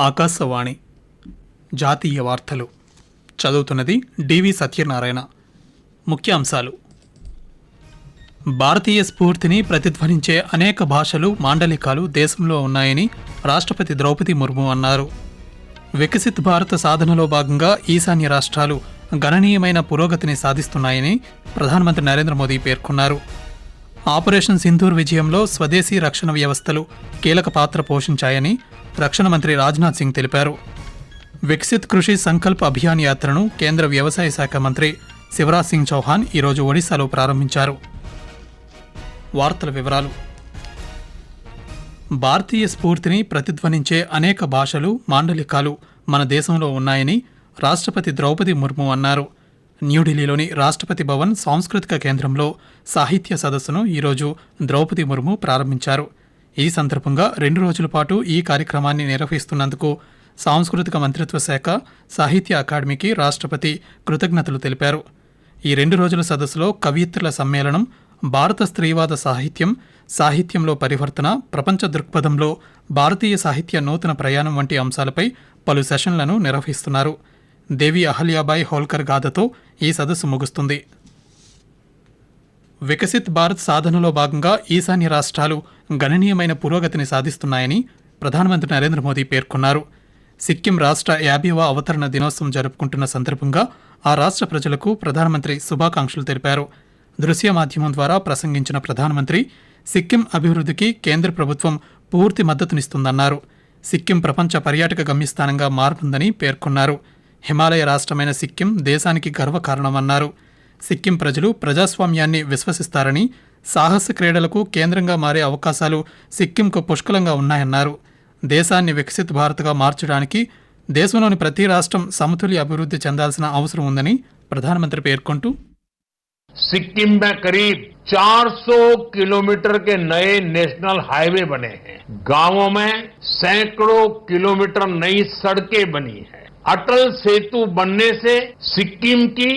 ఆకాశవాణి. జాతీయ వార్తలు. చదువుతున్నది డివి సత్యనారాయణ. ముఖ్యాంశాలు. భారతీయ స్ఫూర్తిని ప్రతిధ్వనించే అనేక భాషలు మాండలికాలు దేశంలో ఉన్నాయని రాష్ట్రపతి ద్రౌపది ముర్ము అన్నారు. వికసిత్ భారత సాధనలో భాగంగా ఈశాన్య రాష్ట్రాలు గణనీయమైన పురోగతిని సాధిస్తున్నాయని ప్రధానమంత్రి నరేంద్ర మోదీ పేర్కొన్నారు. ఆపరేషన్ సింధూర్ విజయంలో స్వదేశీ రక్షణ వ్యవస్థలు కీలక పాత్ర పోషించాయని రక్షణ మంత్రి రాజ్నాథ్ సింగ్ తెలిపారు. వికసిత్ కృషి సంకల్ప్ అభియాన్ యాత్రను కేంద్ర వ్యవసాయ శాఖ మంత్రి శివరాజ్ సింగ్ చౌహాన్ ఈరోజు ఒడిశాలో ప్రారంభించారు. వార్తల వివరాలు. భారతీయ స్ఫూర్తిని ప్రతిధ్వనించే అనేక భాషలు మాండలికాలు మన దేశంలో ఉన్నాయని రాష్ట్రపతి ద్రౌపది ముర్ము అన్నారు. న్యూఢిల్లీలోని రాష్ట్రపతి భవన్ సాంస్కృతిక కేంద్రంలో సాహిత్య సదస్సును ఈరోజు ద్రౌపది ముర్ము ప్రారంభించారు. ఈ సందర్భంగా రెండు రోజుల పాటు ఈ కార్యక్రమాన్ని నిర్వహిస్తున్నందుకు సాంస్కృతిక మంత్రిత్వ శాఖ సాహిత్య అకాడమీకి రాష్ట్రపతి కృతజ్ఞతలు తెలిపారు. ఈ రెండు రోజుల సదస్సులో కవయిత్రుల సమ్మేళనం భారత స్త్రీవాద సాహిత్యం సాహిత్యంలో పరివర్తన ప్రపంచ దృక్పథంలో భారతీయ సాహిత్య నూతన ప్రయాణం వంటి అంశాలపై పలు సెషన్లను నిర్వహిస్తున్నారు. దేవి అహల్యాబాయి హోల్కర్ గాథతో ఈ సదస్సు ముగుస్తుంది. వికసిత్ భారత్ సాధనలో భాగంగా ఈశాన్య రాష్ట్రాలు గణనీయమైన పురోగతిని సాధిస్తున్నాయని ప్రధానమంత్రి నరేంద్ర మోదీ పేర్కొన్నారు. సిక్కిం రాష్ట్ర యాభైవ అవతరణ దినోత్సవం జరుపుకుంటున్న సందర్భంగా ఆ రాష్ట్ర ప్రజలకు ప్రధానమంత్రి శుభాకాంక్షలు తెలిపారు. దృశ్య మాధ్యమం ద్వారా ప్రసంగించిన ప్రధానమంత్రి సిక్కిం అభివృద్ధికి కేంద్ర ప్రభుత్వం పూర్తి మద్దతునిస్తుందన్నారు. సిక్కిం ప్రపంచ పర్యాటక గమ్యస్థానంగా మారుతుందని పేర్కొన్నారు. హిమాలయ రాష్ట్రమైన సిక్కిం దేశానికి గర్వకారణమన్నారు సిక్కిం ప్రజలు ప్రజాస్వామ్యాన్ని విశ్వసిస్తారని సాహస క్రీడలకు కేంద్రంగా మారే అవకాశాలు సిక్కింకు పుష్కలంగా ఉన్నాయన్నారు దేశాన్ని వికసిత్ భారత్గా మార్చడానికి దేశంలోని ప్రతి రాష్ట్రం సమతుల్య అభివృద్ధి చెందాల్సిన అవసరం ఉందని ప్రధానమంత్రి పేర్కొంటూ सिक्किम में करीब 400 किलोमीटर के नए नेशनल हाईवे बने हैं गांवों में सैकड़ों किलोमीटर नई सड़कें बनी हैं अटल सेतु बनने से सिक्किम की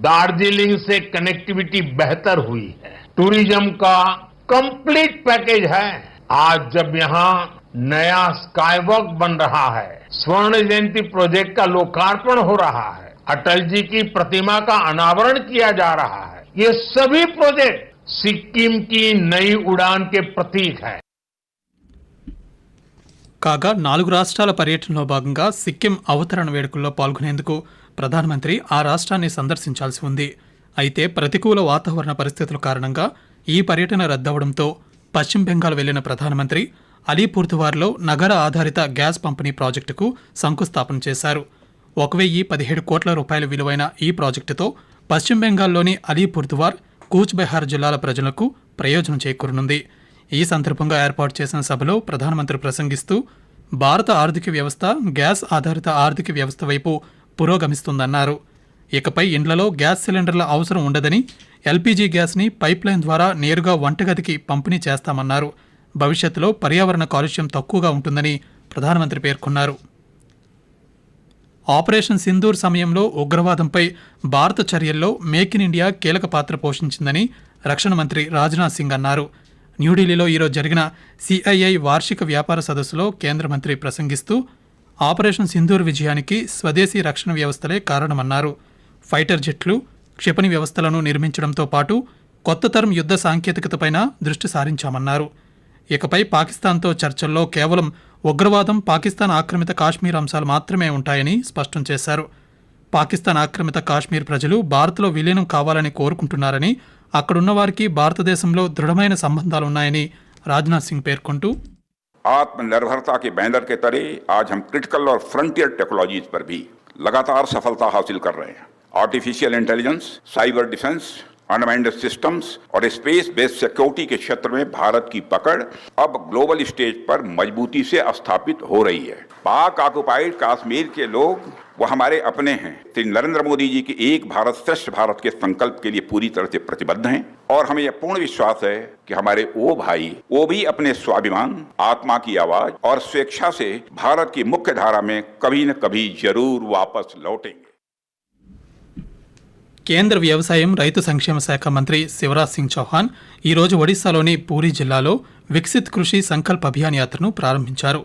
दार्जिलिंग से कनेक्टिविटी बेहतर हुई है। टूरिज़्म का कंप्लीट पैकेज है। आज जब यहाँ नया स्काईवॉक बन रहा है, स्वर्ण जयंती प्रोजेक्ट का लोकार्पण हो रहा है, अटल जी की प्रतिमा का अनावरण किया जा रहा है, ये सभी प्रोजेक्ट सिक्किम की नई उड़ान के प्रतीक है। కాగా నాలుగు రాష్ట్రాల పర్యటనలో భాగంగా సిక్కిం అవతరణ వేడుకల్లో పాల్గొనేందుకు ప్రధానమంత్రి ఆ రాష్ట్రాన్ని సందర్శించాల్సి ఉంది. అయితే ప్రతికూల వాతావరణ పరిస్థితుల కారణంగా ఈ పర్యటన రద్దవడంతో పశ్చిమ బెంగాల్ వెళ్ళిన ప్రధానమంత్రి అలీపూర్దువార్లో నగర ఆధారిత గ్యాస్ పంపిణీ ప్రాజెక్టుకు శంకుస్థాపన చేశారు. ఒక వెయ్యి పదిహేడు కోట్ల రూపాయల విలువైన ఈ ప్రాజెక్టుతో పశ్చిమ బెంగాల్లోని అలీపూర్దువార్ కూచ్ బెహార్ జిల్లాల ప్రజలకు ప్రయోజనం చేకూరనుంది. ఈ సందర్భంగా ఏర్పాటు చేసిన సభలో ప్రధానమంత్రి ప్రసంగిస్తూ భారత ఆర్థిక వ్యవస్థ గ్యాస్ ఆధారిత ఆర్థిక వ్యవస్థ వైపు పురోగమిస్తుందన్నారు. ఇకపై ఇండ్లలో గ్యాస్ సిలిండర్ల అవసరం ఉండదని ఎల్పీజీ గ్యాస్ని పైప్లైన్ ద్వారా నేరుగా వంటగదికి పంపిణీ చేస్తామన్నారు. భవిష్యత్తులో పర్యావరణ కాలుష్యం తక్కువగా ఉంటుందని ప్రధానమంత్రి పేర్కొన్నారు. ఆపరేషన్ సింధూర్ సమయంలో ఉగ్రవాదంపై భారత చర్యల్లో మేక్ ఇన్ ఇండియా కీలక పాత్ర పోషించిందని రక్షణ మంత్రి రాజ్నాథ్ సింగ్ అన్నారు. న్యూఢిల్లీలో ఈరోజు జరిగిన సిఐఐ వార్షిక వ్యాపార సదస్సులో కేంద్ర మంత్రి ప్రసంగిస్తూ ఆపరేషన్ సింధూర్ విజయానికి స్వదేశీ రక్షణ వ్యవస్థలే కారణమన్నారు. ఫైటర్ జెట్లు క్షిపణి వ్యవస్థలను నిర్మించడంతో పాటు కొత్త తరం యుద్ధ సాంకేతికతపైన దృష్టి సారించామన్నారు. ఇకపై పాకిస్తాన్తో చర్చల్లో కేవలం ఉగ్రవాదం పాకిస్తాన్ ఆక్రమిత కాశ్మీర్ అంశాలు మాత్రమే ఉంటాయని స్పష్టం చేశారు. పాకిస్తాన్ ఆక్రమిత కాశ్మీర్ ప్రజలు భారత్లో విలీనం కావాలని కోరుకుంటున్నారని అక్కడున్న వారికి భారతదేశంలో దృఢమైన సంబంధాలున్నాయని రాజ్నాథ్ సింగ్ పేర్కొంటూ आत्मनिर्भरता के बैनर के तले आज हम क्रिटिकल और फ्रंटियर टेक्नोलॉजीज पर भी लगातार सफलता हासिल कर रहे हैं artificial intelligence cyber defence unmanned systems और स्पेस बेस्ड सिक्योरिटी के क्षेत्र में भारत की पकड़ अब ग्लोबल स्टेज पर मजबूती से स्थापित हो रही है। पाक ऑक्युपाइड कश्मीर के लोग, वो हमारे अपने हैं। श्री नरेंद्र मोदी जी के एक भारत श्रेष्ठ भारत के संकल्प के लिए पूरी तरह से प्रतिबद्ध हैं और हमें यह पूर्ण विश्वास है कि हमारे वो भाई, वो भी अपने स्वाभिमान, आत्मा की आवाज़ और स्वेच्छा से भारत की मुख्य धारा में कभी न कभी ज़रूर वापस लौटेंगे। కేంద్ర వ్యవసాయం రైతు సంక్షేమ శాఖ మంత్రి శివరాజ్ సింగ్ చౌహాన్ ఈరోజు ఒడిశాలోని పూరి జిల్లాలో వికసిత్ కృషి సంకల్ప్ అభియాన్ యాత్రను ప్రారంభించారు.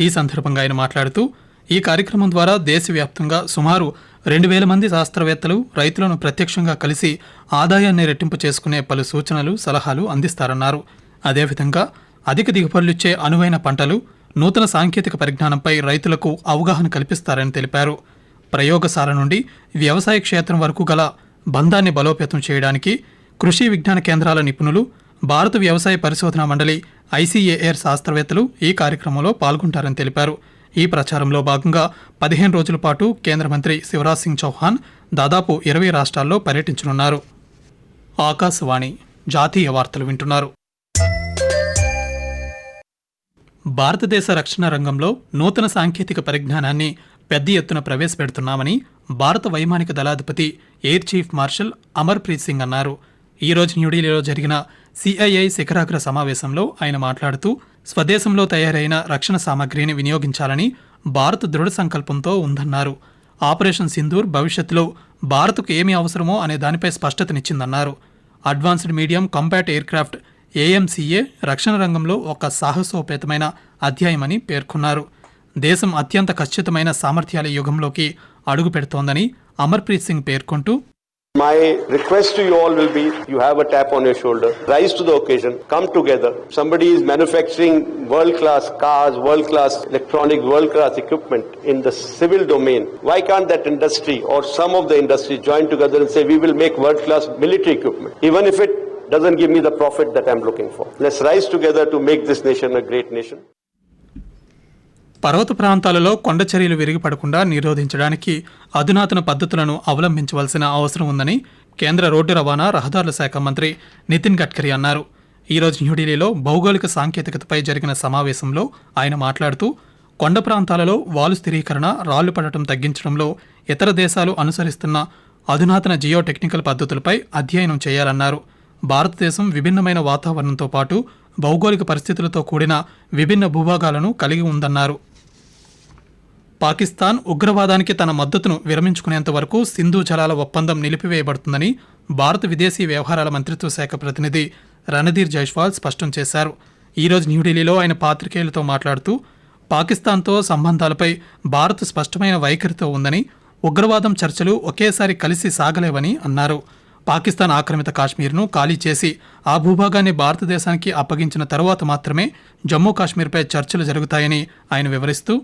ఈ సందర్భంగా ఆయన మాట్లాడుతూ ఈ కార్యక్రమం ద్వారా దేశవ్యాప్తంగా సుమారు రెండు వేల మంది శాస్త్రవేత్తలు రైతులను ప్రత్యక్షంగా కలిసి ఆదాయాన్ని రెట్టింపు చేసుకునే పలు సూచనలు సలహాలు అందిస్తారన్నారు. అదేవిధంగా అధిక దిగుబడులిచ్చే అనువైన పంటలు నూతన సాంకేతిక పరిజ్ఞానంపై రైతులకు అవగాహన కల్పిస్తారని తెలిపారు. ప్రయోగశాల నుండి వ్యవసాయ క్షేత్రం వరకు గల బంధాన్ని బలోపేతం చేయడానికి కృషి విజ్ఞాన కేంద్రాల నిపుణులు భారత వ్యవసాయ పరిశోధన మండలి ఐసీఏఆర్ శాస్త్రవేత్తలు ఈ కార్యక్రమంలో పాల్గొంటారని తెలిపారు. ఈ ప్రచారంలో భాగంగా పదిహేను రోజుల పాటు కేంద్ర మంత్రి శివరాజ్ సింగ్ చౌహాన్ దాదాపు ఇరవై రాష్ట్రాల్లో పర్యటించనున్నారు. ఆకాశవాణి జాతీయ వార్తలు వింటున్నారు. భారతదేశ రక్షణ రంగంలో నూతన సాంకేతిక పరిజ్ఞానాన్ని పెద్ద ఎత్తున ప్రవేశపెడుతున్నామని భారత వైమానిక దళాధిపతి air chief marshal Amarpreet Singh అన్నారు. ఈరోజు న్యూఢిల్లీలో జరిగిన సిఐఐ శిఖరాగ్ర సమావేశంలో ఆయన మాట్లాడుతూ స్వదేశంలో తయారైన రక్షణ సామగ్రిని వినియోగించాలని భారత్ దృఢ సంకల్పంతో ఉందన్నారు. ఆపరేషన్ సింధూర్ భవిష్యత్తులో భారత్కు ఏమి అవసరమో అనే దానిపై స్పష్టతనిచ్చిందన్నారు. Advanced medium combat aircraft AMCA రక్షణ రంగంలో ఒక సాహసోపేతమైన అధ్యాయమని పేర్కొన్నారు. దేశం అత్యంత ఖచ్చితమైన సామర్థ్యాల యుగంలోకి అడుగు పెడుతోందని అమర్ప్రీత్ సింగ్ పేర్కొంటూ My request to you all will be you have a tap on your shoulder, rise to the occasion, come together. Somebody is manufacturing world class cars, world class electronic, world class equipment in the civil domain. Why can't that industry or some of the industry join together and say we will make world class military equipment, even if it doesn't give me the profit that I'm looking for? Let's rise together to make this nation a great nation. పర్వత ప్రాంతాలలో కొండ చర్యలు విరిగిపడకుండా నిరోధించడానికి అధునాతన పద్ధతులను అవలంబించవలసిన అవసరం ఉందని కేంద్ర రోడ్డు రవాణా రహదారుల శాఖ మంత్రి నితిన్ గడ్కరీ అన్నారు. ఈరోజు న్యూఢిల్లీలో భౌగోళిక సాంకేతికతపై జరిగిన సమావేశంలో ఆయన మాట్లాడుతూ కొండ ప్రాంతాలలో వాలు స్థిరీకరణ రాళ్ళు పడటం తగ్గించడంలో ఇతర దేశాలు అనుసరిస్తున్న అధునాతన జియో టెక్నికల్ పద్ధతులపై అధ్యయనం చేయాలన్నారు. భారతదేశం విభిన్నమైన వాతావరణంతో పాటు భౌగోళిక పరిస్థితులతో కూడిన విభిన్న భూభాగాలను కలిగి ఉందన్నారు. పాకిస్తాన్ ఉగ్రవాదానికి తన మద్దతును విరమించుకునేంత వరకు సింధు జలాల ఒప్పందం నిలిపివేయబడుతుందని భారత విదేశీ వ్యవహారాల మంత్రిత్వ శాఖ ప్రతినిధి రణధీర్ జైష్వాల్ స్పష్టం చేశారు. ఈరోజు న్యూఢిల్లీలో ఆయన పాత్రికేయులతో మాట్లాడుతూ పాకిస్తాన్తో సంబంధాలపై భారత్ స్పష్టమైన వైఖరితో ఉందని ఉగ్రవాదం చర్చలు ఒకేసారి కలిసి సాగలేవని అన్నారు. పాకిస్తాన్ ఆక్రమిత కాశ్మీర్ను ఖాళీ చేసి ఆ భూభాగాన్ని భారతదేశానికి అప్పగించిన తరువాత మాత్రమే జమ్మూ కాశ్మీర్పై చర్చలు జరుగుతాయని ఆయన వివరిస్తూ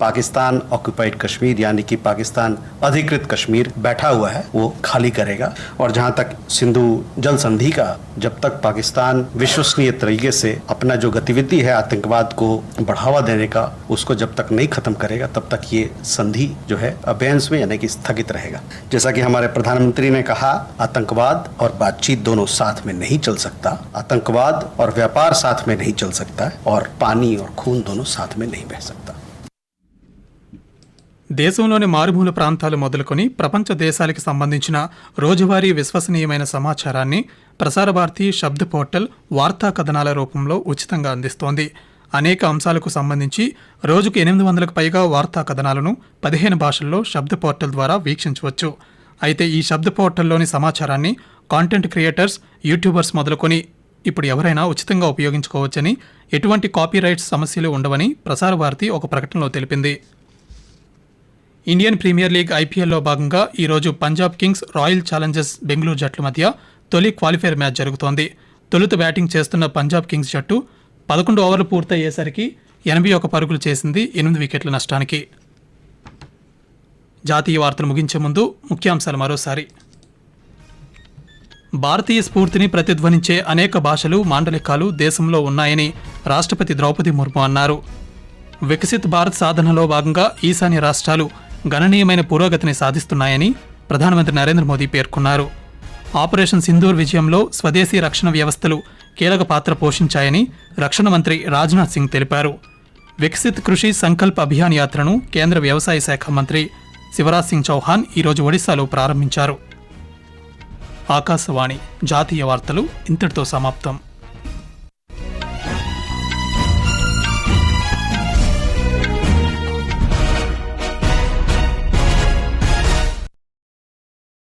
पाकिस्तान ऑक्युपाइड कश्मीर, यानी कि पाकिस्तान अधिकृत कश्मीर बैठा हुआ है, वो खाली करेगा। और जहाँ तक सिंधु जल संधि का, जब तक पाकिस्तान विश्वसनीय तरीके से अपना जो गतिविधि है आतंकवाद को बढ़ावा देने का, उसको जब तक नहीं खत्म करेगा, तब तक ये संधि जो है अबेंस में, यानी कि स्थगित रहेगा। जैसा कि हमारे प्रधानमंत्री ने कहा, आतंकवाद और बातचीत दोनों साथ में नहीं चल सकता। आतंकवाद और व्यापार साथ में नहीं चल सकता, और पानी और खून दोनों साथ में नहीं बह सकता। దేశంలోని మారుమూల ప్రాంతాలు మొదలుకొని ప్రపంచ దేశాలకు సంబంధించిన రోజువారీ విశ్వసనీయమైన సమాచారాన్ని ప్రసార భారతి శబ్ద పోర్టల్ వార్తా కథనాల రూపంలో ఉచితంగా అందిస్తోంది. అనేక అంశాలకు సంబంధించి రోజుకు ఎనిమిది వందలకు పైగా వార్తా కథనాలను పదిహేను భాషల్లో శబ్ద పోర్టల్ ద్వారా వీక్షించవచ్చు. అయితే ఈ శబ్ద పోర్టల్లోని సమాచారాన్ని కాంటెంట్ క్రియేటర్స్ యూట్యూబర్స్ మొదలుకొని ఇప్పుడు ఎవరైనా ఉచితంగా ఉపయోగించుకోవచ్చని ఎటువంటి కాపీరైట్స్ సమస్యలు ఉండవని ప్రసార భారతి ఒక ప్రకటనలో తెలిపింది. ఇండియన్ ప్రీమియర్ లీగ్ ఐపీఎల్లో భాగంగా ఈరోజు Punjab Kings Royal Challengers Bengaluru జట్ల మధ్య తొలి క్వాలిఫైర్ మ్యాచ్ జరుగుతోంది. తొలుత బ్యాటింగ్ చేస్తున్న పంజాబ్ కింగ్స్ జట్టు పదకొండు ఓవర్లు పూర్తయ్యేసరికి ఎనభై ఒక పరుగులు చేసింది ఎనిమిది వికెట్ల నష్టానికి. జాతీయ వార్తలు ముగించే ముందు ముఖ్యాంశాలు మరోసారి. భారతీయ స్ఫూర్తిని ప్రతిధ్వనించే అనేక భాషలు మాండలికాలు దేశంలో ఉన్నాయని రాష్ట్రపతి ద్రౌపది ముర్ము అన్నారు. వికసిత్ భారత్ సాధనలో భాగంగా ఈశాన్య రాష్ట్రాలు గణనీయమైన పురోగతిని సాధిస్తున్నాయని ప్రధానమంత్రి నరేంద్ర మోదీ పేర్కొన్నారు. ఆపరేషన్ సింధూర్ విజయంలో స్వదేశీ రక్షణ వ్యవస్థలు కీలక పాత్ర పోషించాయని రక్షణ మంత్రి రాజ్నాథ్ సింగ్ తెలిపారు. వికసిత్ కృషి సంకల్ప్ అభియాన్ యాత్రను కేంద్ర వ్యవసాయ శాఖ మంత్రి శివరాజ్ సింగ్ చౌహాన్ ఈరోజు ఒడిశాలో ప్రారంభించారు. ఆకాశవాణి జాతీయ వార్తలు ఇంతటితో సమాప్తం.